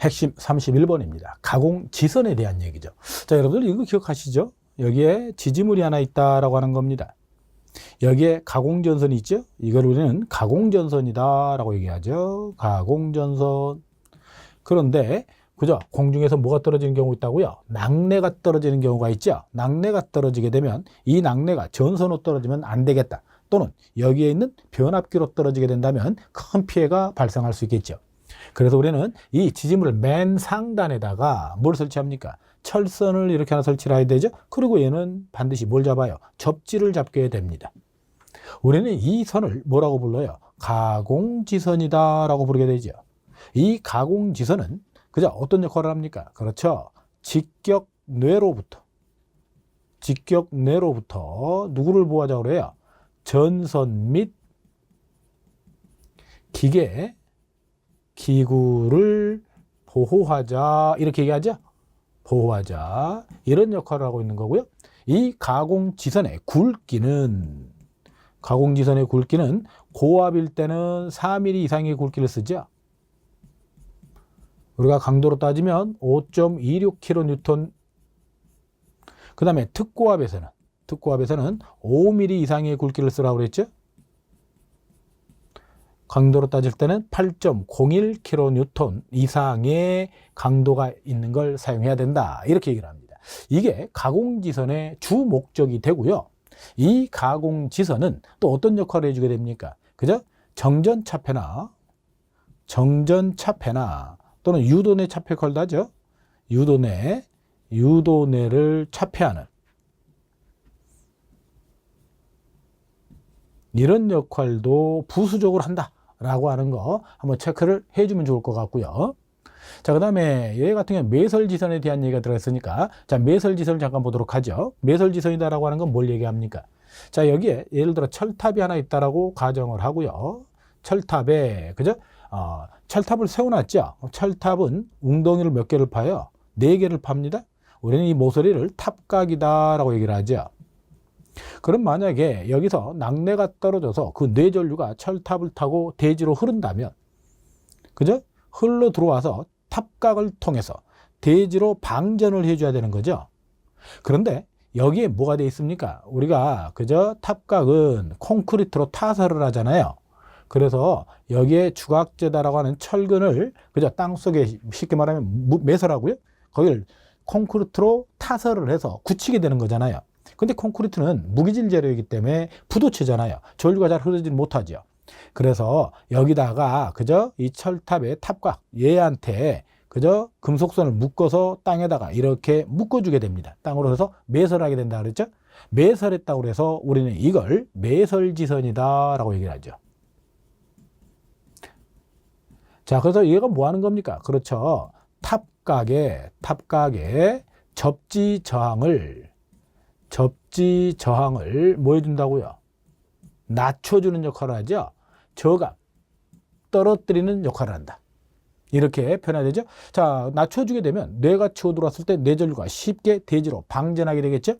핵심 31번입니다. 가공 지선에 대한 얘기죠. 자, 여러분들 이거 기억하시죠? 여기에 지지물이 하나 있다라고 하는 겁니다. 여기에 가공전선이 있죠? 이걸 우리는 가공전선이다라고 얘기하죠. 가공전선. 그런데 그죠? 공중에서 뭐가 떨어지는 경우 있다고요? 낙뢰가 떨어지는 경우가 있죠. 낙뢰가 떨어지게 되면 이 낙뢰가 전선으로 떨어지면 안 되겠다. 또는 여기에 있는 변압기로 떨어지게 된다면 큰 피해가 발생할 수 있겠죠. 그래서 우리는 이 지지물을 맨 상단에다가 뭘 설치합니까? 철선을 이렇게 하나 설치를 해야 되죠. 그리고 얘는 반드시 뭘 잡아요? 접지를 잡게 됩니다. 우리는 이 선을 뭐라고 불러요? 가공지선이다라고 부르게 되죠. 이 가공지선은 그저 어떤 역할을 합니까? 그렇죠. 직격 뇌로부터 직격 뇌로부터 누구를 보호하자고 그래요? 전선 및 기계 기구를 보호하자 이렇게 얘기하죠. 보호하자 이런 역할을 하고 있는 거고요. 이 가공지선의 굵기는 가공지선의 굵기는 고압일 때는 4mm 이상의 굵기를 쓰죠. 우리가 강도로 따지면 5.26kN. 그 다음에 특고압에서는 특고압에서는 5mm 이상의 굵기를 쓰라고 그랬죠. 강도로 따질 때는 8.01kN 이상의 강도가 있는 걸 사용해야 된다. 이렇게 얘기를 합니다. 이게 가공지선의 주 목적이 되고요. 이 가공지선은 또 어떤 역할을 해주게 됩니까? 그죠? 정전차폐나 정전차폐나 또는 유도내 차폐 걸다죠. 유도내, 유도내를 차폐하는 이런 역할도 부수적으로 한다 라고 하는 거 한번 체크를 해주면 좋을 것 같고요. 자, 그 다음에 얘 같은 경우는 매설지선에 대한 얘기가 들어있으니까 자, 매설지선을 잠깐 보도록 하죠. 매설지선이다라고 하는 건 뭘 얘기합니까? 자, 여기에 예를 들어 철탑이 하나 있다라고 가정을 하고요. 철탑에, 그죠? 어, 철탑을 세워놨죠. 철탑은 웅덩이를 몇 개를 파요? 네 개를 팝니다. 우리는 이 모서리를 탑각이다라고 얘기를 하죠. 그럼 만약에 여기서 낙뢰가 떨어져서 그 뇌전류가 철탑을 타고 대지로 흐른다면, 그죠? 흘러 들어와서 탑각을 통해서 대지로 방전을 해줘야 되는 거죠. 그런데 여기에 뭐가 돼 있습니까? 우리가 그저 탑각은 콘크리트로 타설을 하잖아요. 그래서 여기에 주각제다라고 하는 철근을 그저 땅 속에 쉽게 말하면 매설하고요. 거기를 콘크리트로 타설을 해서 굳히게 되는 거잖아요. 근데 콘크리트는 무기질 재료이기 때문에 부도치잖아요. 전류가 잘 흐르지 못하죠. 그래서 여기다가 그저 이 철탑의 탑각 얘한테 그저 금속선을 묶어서 땅에다가 이렇게 묶어주게 됩니다. 땅으로 해서 매설하게 된다 그랬죠? 매설했다고 그래서 우리는 이걸 매설지선이다라고 얘기를 하죠. 자, 그래서 얘가 뭐 하는 겁니까? 그렇죠. 탑각에, 탑각에 접지 저항을, 접지 저항을 뭐 해준다고요? 낮춰주는 역할을 하죠. 저감, 떨어뜨리는 역할을 한다. 이렇게 표현되죠. 자, 낮춰주게 되면 뇌가 치고 들어왔을 때 뇌전류가 쉽게 대지로 방전하게 되겠죠.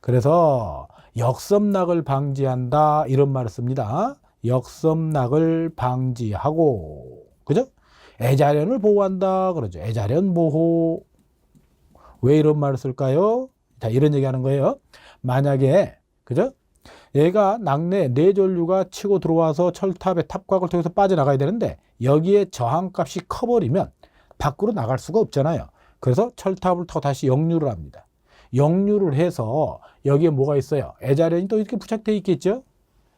그래서 역섬락을 방지한다 이런 말을 씁니다. 역섬락을 방지하고 그죠? 애자련을 보호한다 그러죠. 애자련 보호 왜 이런 말을 쓸까요? 자 이런 얘기 하는 거예요. 만약에 그죠? 얘가 낙뢰 뇌전류가 치고 들어와서 철탑의 탑곽을 통해서 빠져나가야 되는데 여기에 저항값이 커버리면 밖으로 나갈 수가 없잖아요. 그래서 철탑을 타고 다시 역류를 합니다. 역류를 해서 여기에 뭐가 있어요? 애자련이 또 이렇게 부착되어 있겠죠?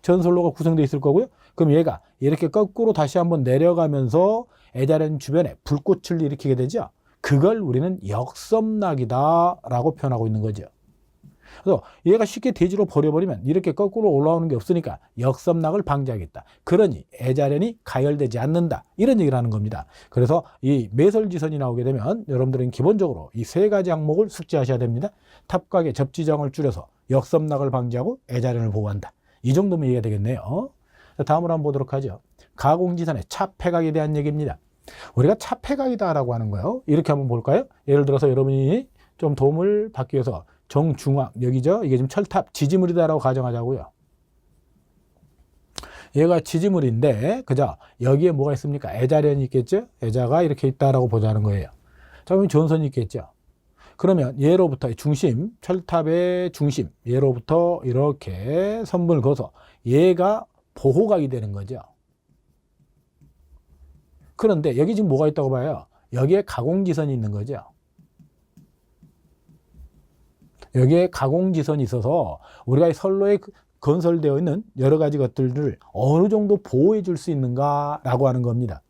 전솔로가 구성되어 있을 거고요. 그럼 얘가 이렇게 거꾸로 다시 한번 내려가면서 애자련 주변에 불꽃을 일으키게 되죠. 그걸 우리는 역섬락이다라고 표현하고 있는 거죠. 그래서 얘가 쉽게 대지로 버려버리면 이렇게 거꾸로 올라오는 게 없으니까 역섬락을 방지하겠다. 그러니 애자련이 가열되지 않는다. 이런 얘기를 하는 겁니다. 그래서 이 매설지선이 나오게 되면 여러분들은 기본적으로 이 세 가지 항목을 숙지하셔야 됩니다. 탑각의 접지정을 줄여서 역섬락을 방지하고 애자련을 보호한다. 이 정도면 이해가 되겠네요. 다음으로 한번 보도록 하죠. 가공지선의 차폐각에 대한 얘기입니다. 우리가 차폐각이다라고 하는 거예요. 이렇게 한번 볼까요? 예를 들어서 여러분이 좀 도움을 받기 위해서 정중앙 여기죠. 이게 지금 철탑 지지물이다라고 가정하자고요. 얘가 지지물인데, 그죠? 여기에 뭐가 있습니까? 애자련이 있겠죠? 애자가 이렇게 있다라고 보자는 거예요. 자, 그럼 전선이 있겠죠? 그러면 얘로부터 중심, 철탑의 중심, 얘로부터 이렇게 선분을 그어서 얘가 보호각이 되는 거죠. 그런데 여기 지금 뭐가 있다고 봐요? 여기에 가공지선이 있는 거죠. 여기에 가공지선이 있어서 우리가 이 선로에 그- 건설되어 있는 여러 가지 것들을 어느 정도 보호해 줄 수 있는가라고 하는 겁니다.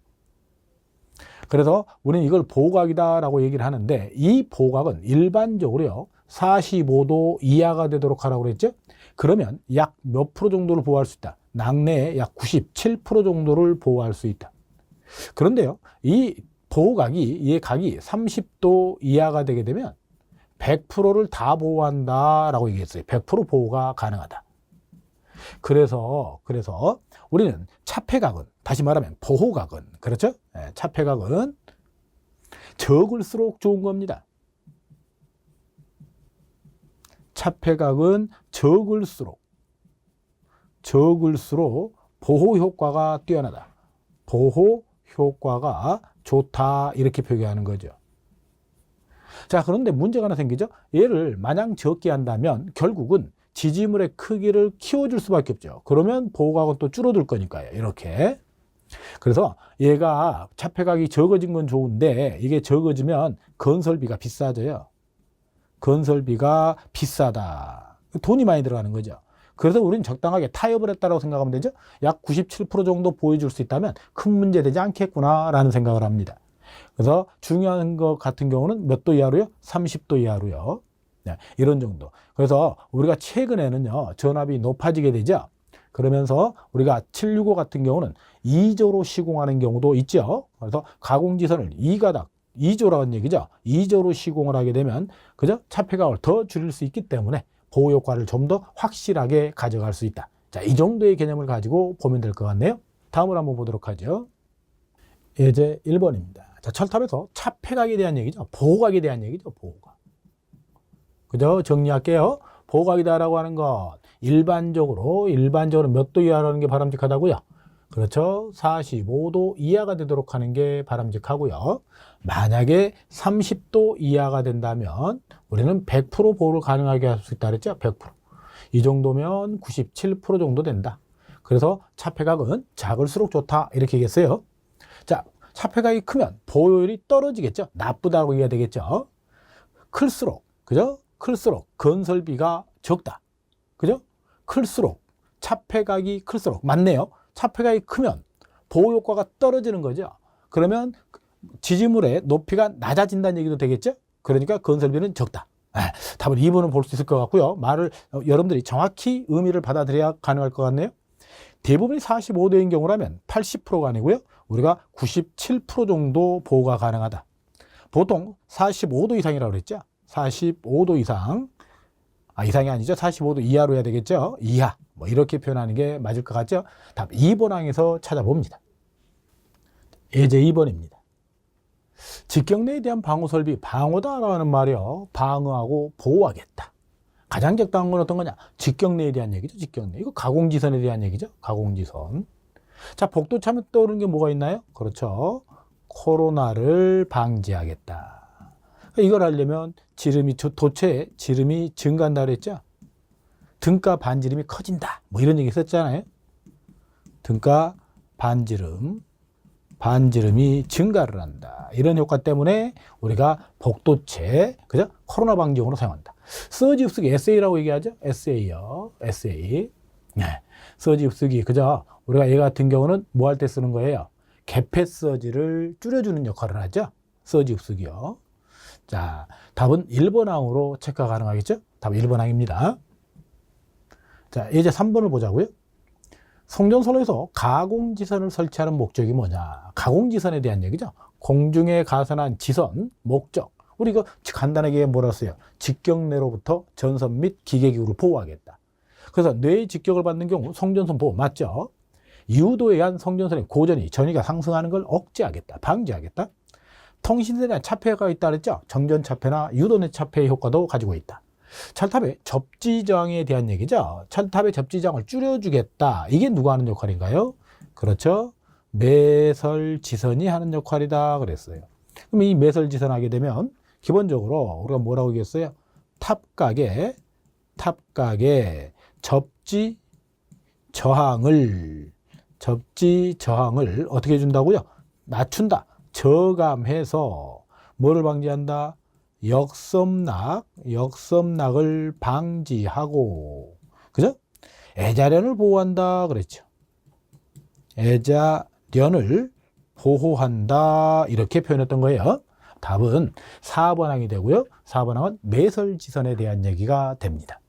그래서 우리는 이걸 보호각이다라고 얘기를 하는데 이 보호각은 일반적으로요 45도 이하가 되도록 하라고 그랬죠. 그러면 약 몇 프로 정도를 보호할 수 있다. 낙내의 약 97% 정도를 보호할 수 있다. 그런데요, 이 보호각이, 이 각이 30도 이하가 되게 되면 100%를 다 보호한다라고 얘기했어요. 100% 보호가 가능하다. 그래서, 그래서 우리는 차폐각은, 다시 말하면 보호각은, 그렇죠? 예, 차폐각은 적을수록 좋은 겁니다. 차폐각은 적을수록, 적을수록 보호 효과가 뛰어나다. 보호 효과가 좋다. 이렇게 표기하는 거죠. 자, 그런데 문제가 하나 생기죠? 얘를 마냥 적게 한다면 결국은 지지물의 크기를 키워줄 수밖에 없죠. 그러면 보호각은 또 줄어들 거니까요. 이렇게. 그래서 얘가 차폐각이 적어진 건 좋은데 이게 적어지면 건설비가 비싸져요. 건설비가 비싸다. 돈이 많이 들어가는 거죠. 그래서 우리는 적당하게 타협을 했다고 생각하면 되죠. 약 97% 정도 보여줄 수 있다면 큰 문제 되지 않겠구나라는 생각을 합니다. 그래서 중요한 것 같은 경우는 몇 도 이하로요? 30도 이하로요. 네, 이런 정도. 그래서 우리가 최근에는요, 전압이 높아지게 되죠. 그러면서 우리가 765 같은 경우는 2조로 시공하는 경우도 있죠. 그래서 가공지선을 2가닥, 2조라는 얘기죠. 2조로 시공을 하게 되면 그죠? 차폐각을 더 줄일 수 있기 때문에 보호 효과를 좀 더 확실하게 가져갈 수 있다. 자, 이 정도의 개념을 가지고 보면 될 것 같네요. 다음으로 한번 보도록 하죠. 예제 1번입니다. 자, 철탑에서 차폐각에 대한 얘기죠. 보호각에 대한 얘기죠. 보호각. 그죠? 정리할게요. 보호각이다라고 하는 것. 일반적으로, 일반적으로 몇 도 이하라는 게 바람직하다고요? 그렇죠. 45도 이하가 되도록 하는 게 바람직하고요. 만약에 30도 이하가 된다면 우리는 100% 보호를 가능하게 할 수 있다 그랬죠? 100%. 이 정도면 97% 정도 된다. 그래서 차폐각은 작을수록 좋다. 이렇게 얘기했어요. 자, 차폐각이 크면 보호율이 떨어지겠죠? 나쁘다고 얘기해야 되겠죠? 클수록, 그죠? 클수록 건설비가 적다. 그죠? 클수록 차폐각이 클수록 맞네요. 차폐각이 크면 보호 효과가 떨어지는 거죠. 그러면 지지물의 높이가 낮아진다는 얘기도 되겠죠? 그러니까 건설비는 적다. 아, 답은 2번을 볼 수 있을 것 같고요. 말을 어, 여러분들이 정확히 의미를 받아들여야 가능할 것 같네요. 대부분이 45도인 경우라면 80%가 아니고요. 우리가 97% 정도 보호가 가능하다. 보통 45도 이상이라고 그랬죠. 45도 이상. 아, 이상이 아니죠. 45도 이하로 해야 되겠죠. 이하. 뭐 이렇게 표현하는 게 맞을 것 같죠. 답 2번 항에서 찾아봅니다. 예제 2번입니다. 직경내에 대한 방어 설비, 방어다라는 말이요. 방어하고 보호하겠다. 가장 적당한 건 어떤 거냐? 직경내에 대한 얘기죠. 직경내. 이거 가공지선에 대한 얘기죠. 가공지선. 자, 복도 차면 떠오르는 게 뭐가 있나요? 그렇죠. 코로나를 방지하겠다. 이걸 하려면 지름이 도체 지름이 증가한다 그랬죠. 등가 반지름이 커진다. 뭐 이런 얘기 했었잖아요. 등가 반지름 반지름이 증가를 한다. 이런 효과 때문에 우리가 복도체 그죠? 코로나 방지용으로 사용한다. 서지 흡수기 SA라고 얘기하죠. SA요. SA. 네. 서지 흡수기 그죠? 우리가 얘 같은 경우는 뭐 할 때 쓰는 거예요? 개폐 서지를 줄여주는 역할을 하죠. 서지 흡수기요. 자, 답은 1번 항으로 체크가 가능하겠죠? 답은 1번 항입니다. 자, 이제 3번을 보자고요. 성전선로에서 가공지선을 설치하는 목적이 뭐냐? 가공지선에 대한 얘기죠. 공중에 가선한 지선, 목적. 우리 이거 간단하게 뭐라 써요? 직경내로부터 전선 및 기계기구를 보호하겠다. 그래서 뇌의 직격을 받는 경우 성전선 보호 맞죠? 유도에 의한 성전선의 고전이 전위가 상승하는 걸 억제하겠다. 방지하겠다. 대한 차폐가 있다 그랬죠? 정전 차폐나 유도내 차폐의 효과도 가지고 있다. 철탑의 접지 저항에 대한 얘기죠. 철탑의 접지 저항을 줄여주겠다. 이게 누가 하는 역할인가요? 그렇죠. 매설지선이 하는 역할이다 그랬어요. 그럼 이 매설지선 하게 되면 기본적으로 우리가 뭐라고 얘기했어요? 탑각의 탑각의 접지 저항을 접지 저항을 어떻게 해준다고요? 낮춘다. 저감해서 뭐를 방지한다? 역섬락, 역섬락을 방지하고, 그죠? 애자련을 보호한다 그랬죠. 애자련을 보호한다 이렇게 표현했던 거예요. 답은 4번 항이 되고요. 4번 항은 매설지선에 대한 얘기가 됩니다.